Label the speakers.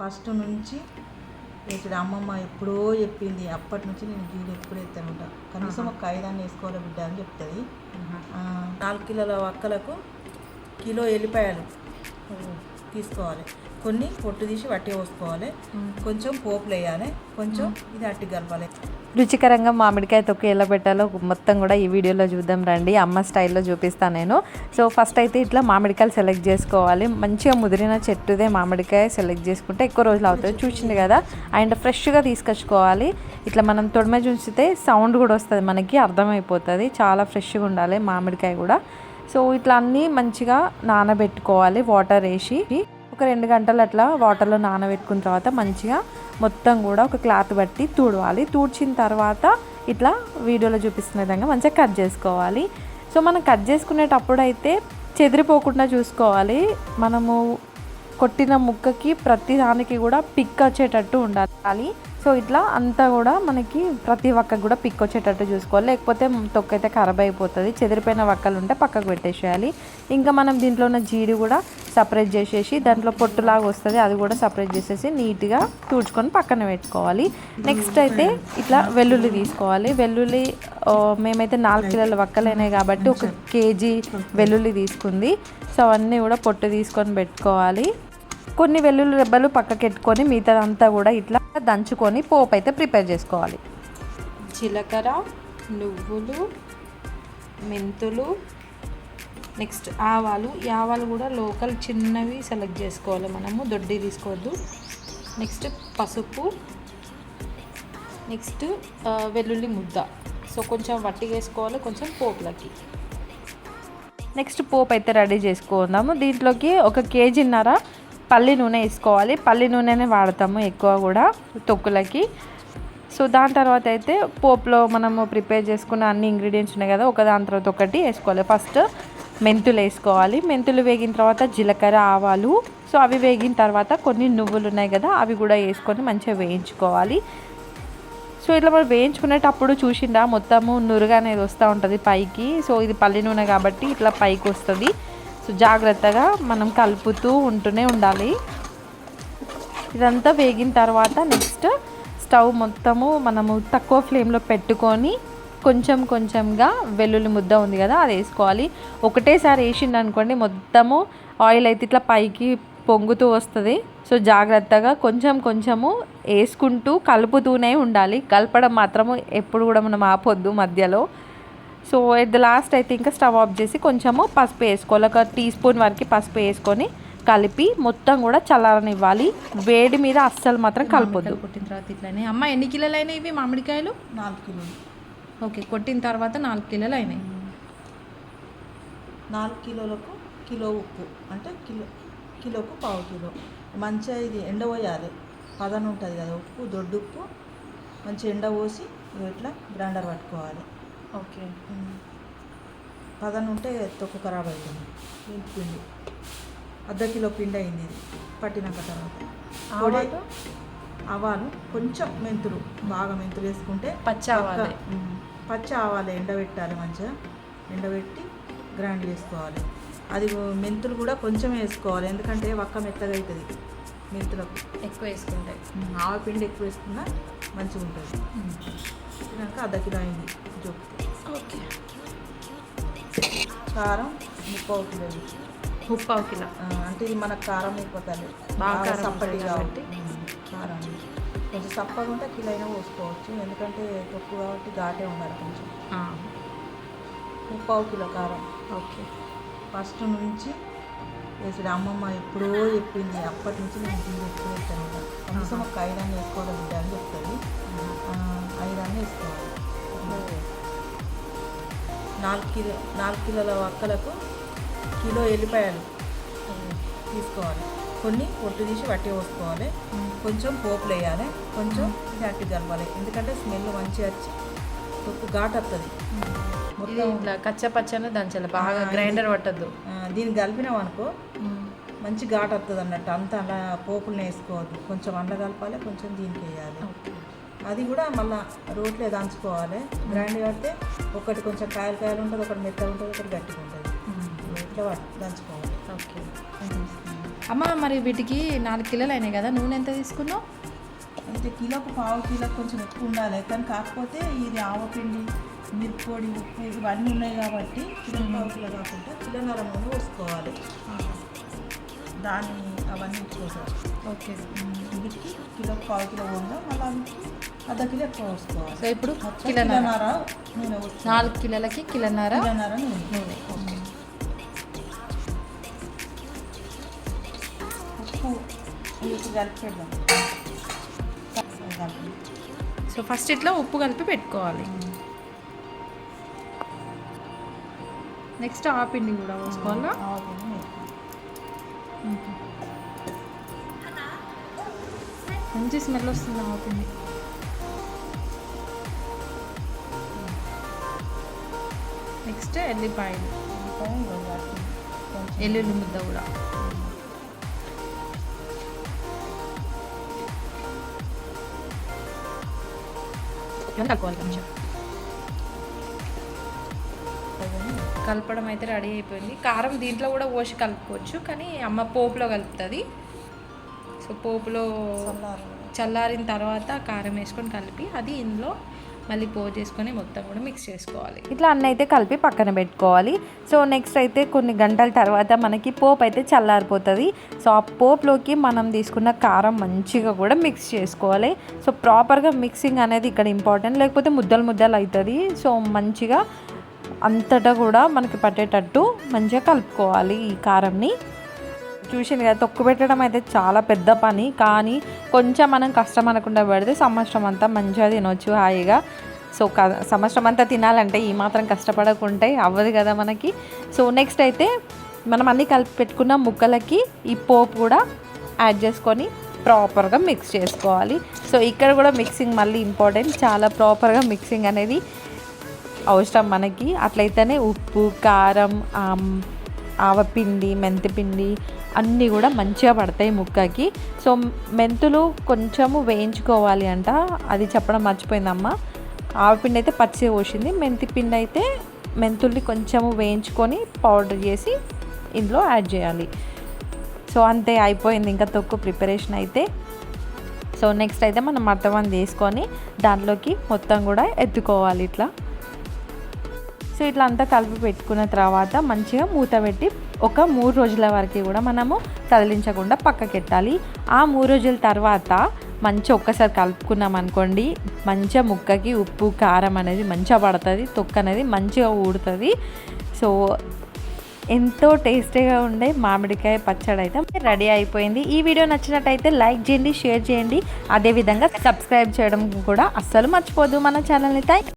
Speaker 1: First నుంచి ఇప్పుడు అమ్మమ్మ ఎప్పుడో చెప్పింది. అప్పటి నుంచి నేను గీలు ఎప్పుడు ఎత్తాను ఉంటా కనీసం ఒక ఐదాన్ని వేసుకోవాలి బిడ్డ అని చెప్తుంది. నాలుగు కిలోల వక్కలకు కిలో ఎల్లిపాయలు. తీసుకోవాలి. కొన్ని పొట్టు తీసి వట్టి పోసుకోవాలి. కొంచెం పోపులు వేయాలి కొంచెం ఇది అట్టి కలపాలి.
Speaker 2: రుచికరంగా మామిడికాయ తొక్కు ఎలా పెట్టాలో మొత్తం కూడా ఈ వీడియోలో చూద్దాం రండి. అమ్మ స్టైల్లో చూపిస్తాను నేను. సో ఫస్ట్ అయితే ఇట్లా మామిడికాయలు సెలెక్ట్ చేసుకోవాలి. మంచిగా ముదిరిన చెట్టుదే మామిడికాయ సెలెక్ట్ చేసుకుంటే ఎక్కువ రోజులు అవుతుంది చూసింది కదా? అండ్ ఫ్రెష్గా తీసుకొచ్చుకోవాలి. ఇట్లా మనం తొడిమ చూస్తే సౌండ్ కూడా వస్తుంది మనకి అర్థమైపోతుంది. చాలా ఫ్రెష్గా ఉండాలి మామిడికాయ కూడా. సో ఇట్లా అన్నీ మంచిగా నానబెట్టుకోవాలి వాటర్ వేసి. ఒక రెండు గంటలు అట్లా వాటర్లో నానబెట్టుకున్న తర్వాత మంచిగా మొత్తం కూడా ఒక క్లాత్ బట్టి తుడవాలి. తుడిచిన తర్వాత ఇట్లా వీడియోలో చూపిస్తున్న విధంగా మంచిగా కట్ చేసుకోవాలి. సో మనం కట్ చేసుకునేటప్పుడు అయితే చెదిరిపోకుండా చూసుకోవాలి. మనము కొట్టిన ముక్కకి ప్రతి దానికి కూడా పిక్ వచ్చేటట్టు ఉండాలి. సో ఇట్లా అంతా కూడా మనకి ప్రతి వక్క కూడా పిక్ వచ్చేటట్టు చూసుకోవాలి. లేకపోతే తొక్క అయితే ఖరాబ్ అయిపోతుంది. చెదిరిపోయిన వక్కలు ఉంటే పక్కకు పెట్టేసేయాలి. ఇంకా మనం దీంట్లో ఉన్న జీడి కూడా సపరేట్ చేసేసి దాంట్లో పొట్టులాగా వస్తుంది అది కూడా సపరేట్ చేసేసి నీట్గా తుడుచుకొని పక్కన పెట్టుకోవాలి. నెక్స్ట్ అయితే ఇట్లా వెల్లుల్లి తీసుకోవాలి. వెల్లుల్లి మేమైతే నాలుగు కిలోల వక్కలైనాయి కాబట్టి ఒక కేజీ వెల్లుల్లి తీసుకుంది. సో అవన్నీ కూడా పొట్టు తీసుకొని పెట్టుకోవాలి. కొన్ని వెల్లుల్లి రెబ్బలు పక్కకి పెట్టుకొని మిగతాదంతా కూడా ఇట్లా దంచుకొని పోపు అయితే ప్రిపేర్ చేసుకోవాలి. జీలకర్ర నువ్వులు మెంతులు నెక్స్ట్ ఆవాలు. ఈ ఆవాలు కూడా లోకల్ చిన్నవి సెలెక్ట్ చేసుకోవాలి మనము దొడ్డి తీసుకోవద్దు. నెక్స్ట్ పసుపు నెక్స్ట్ వెల్లుల్లి ముద్ద. సో కొంచెం వట్టి వేసుకోవాలి కొంచెం పోపులకి. నెక్స్ట్ పోపు అయితే రెడీ చేసుకుందాము. దీంట్లోకి ఒక కేజీన్నర పల్లి నూనె వేసుకోవాలి. పల్లి నూనెనే వాడతాము ఎక్కువ కూడా తొక్కులకి. సో దాని తర్వాత అయితే పోపులో మనము ప్రిపేర్ చేసుకున్న అన్ని ఇంగ్రీడియంట్స్ ఉన్నాయి కదా ఒక దాని తర్వాత ఒకటి వేసుకోవాలి. ఫస్ట్ మెంతులు వేసుకోవాలి. మెంతులు వేగిన తర్వాత జీలకర్ర ఆవాలు. సో అవి వేగిన తర్వాత కొన్ని నువ్వులు ఉన్నాయి కదా అవి కూడా వేసుకొని మంచిగా వేయించుకోవాలి. సో ఇట్లా మనం వేయించుకునేటప్పుడు చూసిందా మొత్తము నురుగా అనేది వస్తూ ఉంటుంది పైకి. సో ఇది పల్లి నూనె కాబట్టి ఇట్లా పైకి వస్తుంది. సో జాగ్రత్తగా మనం కలుపుతూ ఉంటూనే ఉండాలి. ఇదంతా వేగిన తర్వాత నెక్స్ట్ స్టవ్ మొత్తము మనము తక్కువ ఫ్లేమ్లో పెట్టుకొని కొంచెం కొంచెంగా వెల్లుల్లి ముద్ద ఉంది కదా అది వేసుకోవాలి. ఒకటేసారి వేసిండు అనుకోండి మొత్తము ఆయిల్ అయితే ఇట్లా పైకి పొంగుతూ వస్తుంది. సో జాగ్రత్తగా కొంచెం కొంచెము వేసుకుంటూ కలుపుతూనే ఉండాలి. కలపడం మాత్రము ఎప్పుడు కూడా మనం ఆపొద్దు మధ్యలో. సో ఎట్ ద లాస్ట్ అయితే ఇంకా స్టవ్ ఆఫ్ చేసి కొంచెము పసుపు వేసుకోవాలి. ఒక టీ స్పూన్ వరకు పసుపు వేసుకొని కలిపి మొత్తం కూడా చల్లారనివ్వాలి. వేడి మీద అస్సలు మాత్రం కలపొద్దు.
Speaker 3: కొట్టిన తర్వాత ఇట్లానే. అమ్మ ఎన్ని కిలోలు అయినాయి ఇవి మామిడికాయలు?
Speaker 1: నాలుగు కిలోలు.
Speaker 3: ఓకే కొట్టిన తర్వాత నాలుగు కిలోలు అయినాయి
Speaker 1: నాలుగు కిలోలకు కిలో ఉప్పు. అంటే కిలో కిలోకు పావు కిలో. మంచిగా ఇది ఎండ పోయాలి. పదన ఉంటుంది కదా ఉప్పు దొడ్డు ఉప్పు మంచిగా ఎండ పోసి ఇట్లా గ్రైండర్ పట్టుకోవాలి.
Speaker 3: ఓకే.
Speaker 1: పదన ఉంటే తొక్కు ఖరాబ్ అవుతుంది పిండి? అర్ధ కిలో పిండి అయింది ఇది. పట్టినాక తర్వాత.
Speaker 3: ఆవాలు?
Speaker 1: ఆవాలు కొంచెం మెంతులు. బాగా మెంతులు వేసుకుంటే
Speaker 3: పచ్చి ఆవాలే.
Speaker 1: పచ్చి ఆవాలు ఎండబెట్టాలి మంచిగా. ఎండబెట్టి గ్రైండ్ చేసుకోవాలి. అది మెంతులు కూడా కొంచెం వేసుకోవాలి. ఎందుకంటే వక్క మెత్తగా అవుతుంది మెంతులకు.
Speaker 3: ఎక్కువ వేసుకుంటాయి.
Speaker 1: ఆవపిండి ఎక్కువ వేసుకున్నా మంచిగా ఉంటుంది తినాక అర్ధ కిలో అయింది
Speaker 3: ఓకే.
Speaker 1: కారం ముప్పావు కిలో.
Speaker 3: ముప్పావు కిలో.
Speaker 1: అంటే ఇది మనకు కారం అయిపోతుంది.
Speaker 3: బాగా
Speaker 1: సప్పటి కాబట్టి.
Speaker 3: కాబట్టి.
Speaker 1: కారం. కొంచెం సప్పగా ఉంటే కిలో అయినా పోసుకోవచ్చు. ఎందుకంటే తొక్కు కాబట్టి ఘాటే ఉండాలి కొంచెం. ముప్పావు కిలో కారం.
Speaker 3: ఓకే.
Speaker 1: ఫస్ట్ నుంచి వేసుడు అమ్మమ్మ ఎప్పుడో చెప్పింది. అప్పటి నుంచి నేను దీన్ని ఎక్కువ వేస్తాను కనీసం ఒక ఐరన్ వేసుకోవాలి బిడ్డ అని చెప్తుంది. ఐరన్ వేసుకోవాలి నాలుగు కిలో నాలుగు కిలోల వక్కలకు కిలో ఎల్లిపాయలు తీసుకోవాలి. కొన్ని పొట్టు తీసి వట్టి పోసుకోవాలి. కొంచెం పోపులు వేయాలి. కొంచెం ఇది కలపాలి. ఎందుకంటే స్మెల్ మంచిగా వచ్చి ఉప్పు ఘాటు వస్తుంది
Speaker 3: ఇది ఇట్లా కచ్చా పచ్చని దంచాలి బాగా గ్రైండర్ పట్టద్దు.
Speaker 1: దీన్ని కలిపినాం అనుకో మంచి ఘాటు వస్తుంది అన్నట్టు. అంత అలా పోపులను వేసుకోవద్దు. కొంచెం అండ కలపాలి కొంచెం దీనికి వేయాలి. అది కూడా మళ్ళీ రోట్లో దంచుకోవాలి. గ్రైండ్ కడితే ఒకటి కొంచెం కాయలు కాయలు ఉంటుంది ఒకటి మెత్తగా ఉంటుంది ఒకటి గట్టిగా ఉంటుంది. పట్- దంచుకోవాలి.
Speaker 3: ఓకే. అమ్మ మరి వీటికి నాలుగు కిలోలు అయినాయి కదా. నూనె ఎంత తీసుకున్నావు?
Speaker 1: అయితే కిలోకు పావు కిలో కొంచెం ఎక్కువ ఉండాలి. కానీ కాకపోతే ఇది ఆవపిండి మిరప్పొడి ఉప్పు ఇవన్నీ ఉన్నాయి కాబట్టి కిలో పావు కిలో కాకుండా కిలోన్నర నూనె పోసుకోవాలి. దాన్ని అవన్నీ ఇచ్చుకోసారు
Speaker 3: ఓకే.
Speaker 1: వీటికి కిలో పావు కిలో ఉందా? మళ్ళీ వీటికి అర్ధ కిలో ఎక్కువ పోసుకోవాలి.
Speaker 3: సో ఇప్పుడు కిలోన్నర
Speaker 1: నూనె
Speaker 3: నాలుగు కిలోలకి కిలోన్నర
Speaker 1: కిలోన్నర నూనె ఉప్పు ఉప్పు కలిపి పెడదాం. కలిపి.
Speaker 3: సో ఫస్ట్ ఇట్లా ఉప్పు కలిపి పెట్టుకోవాలి. నెక్స్ట్ ఆ పిండి కూడా పోసుకోవాలా. మంచి స్మెల్ వస్తుంది ఆ పిండి. నెక్స్ట్ ఎల్లిపాయలు. ఎల్లుల్లి ముద్ద కూడా. ఇవన్నీ కలుపుకోవాలి కొంచెం. కలపడం అయితే రెడీ అయిపోయింది. కారం దీంట్లో కూడా పోసి కలుపుకోవచ్చు కానీ అమ్మ పోపులో కలుపుతుంది. సో పోపులో
Speaker 1: చల్లారి
Speaker 3: చల్లారిన తర్వాత కారం వేసుకొని కలిపి అది ఇందులో మళ్ళీ పో చేసుకొని మొత్తం కూడా మిక్స్ చేసుకోవాలి.
Speaker 2: ఇట్లా అన్నీ అయితే కలిపి పక్కన పెట్టుకోవాలి. సో నెక్స్ట్ అయితే కొన్ని గంటల తర్వాత మనకి పోపు అయితే చల్లారిపోతుంది. సో ఆ పోపులోకి మనం తీసుకున్న కారం మంచిగా కూడా మిక్స్ చేసుకోవాలి. సో ప్రాపర్గా మిక్సింగ్ అనేది ఇక్కడ ఇంపార్టెంట్ లేకపోతే ముద్దలు ముద్దలు అవుతుంది. సో మంచిగా అంతటా కూడా మనకి పట్టేటట్టు మంచిగా కలుపుకోవాలి ఈ కారంని. చూసింది కదా తొక్కు పెట్టడం అయితే చాలా పెద్ద పని. కానీ కొంచెం మనం కష్టం అనకుండా పెడితే సంవత్సరం అంతా మంచిగా తినొచ్చు హాయిగా. సో క- సంవత్సరం అంతా తినాలంటే ఈ మాత్రం కష్టపడకుంటే అవ్వదు కదా మనకి. సో నెక్స్ట్ అయితే మనం అన్నీ కలిపి పెట్టుకున్న ముక్కలకి ఈ పోపు కూడా యాడ్ చేసుకొని ప్రాపర్గా మిక్స్ చేసుకోవాలి. సో ఇక్కడ కూడా మిక్సింగ్ మళ్ళీ ఇంపార్టెంట్ చాలా ప్రాపర్గా మిక్సింగ్ అనేది అవసరం మనకి. అట్లయితేనే ఉప్పు కారం ఆమ్, ఆవపిండి మెంతిపిండి అన్నీ కూడా మంచిగా పడతాయి ముక్కకి. సో మెంతులు కొంచెము వేయించుకోవాలి అంట. అది చెప్పడం మర్చిపోయిందమ్మ. ఆవపిండి అయితే పచ్చి పోసింది. మెంతిపిండి అయితే మెంతుల్ని కొంచెము వేయించుకొని పౌడర్ చేసి ఇందులో యాడ్ చేయాలి. సో అంతే అయిపోయింది ఇంకా తొక్కు ప్రిపరేషన్ అయితే. సో నెక్స్ట్ అయితే మనం మట్టమని తీసుకొని దాంట్లోకి మొత్తం కూడా ఎత్తుకోవాలి ఇట్లా. సో ఇట్లా అంతా కలిపి పెట్టుకున్న తర్వాత మంచిగా మూత పెట్టి ఒక మూడు రోజుల వరకు కూడా మనము కదిలించకుండా పక్కకెట్టాలి. ఆ మూడు రోజుల తర్వాత మంచిగా ఒక్కసారి కలుపుకున్నాం అనుకోండి మంచిగా ముక్కకి ఉప్పు కారం అనేది మంచిగా పడుతుంది తొక్క అనేది మంచిగా ఊడుతుంది. సో ఎంతో టేస్టీగా ఉండే మామిడికాయ పచ్చడి అయితే రెడీ అయిపోయింది. ఈ వీడియో నచ్చినట్టయితే లైక్ చేయండి షేర్ చేయండి. అదేవిధంగా సబ్స్క్రైబ్ చేయడం కూడా అస్సలు మర్చిపోదు మన ఛానల్ని. థ్యాంక్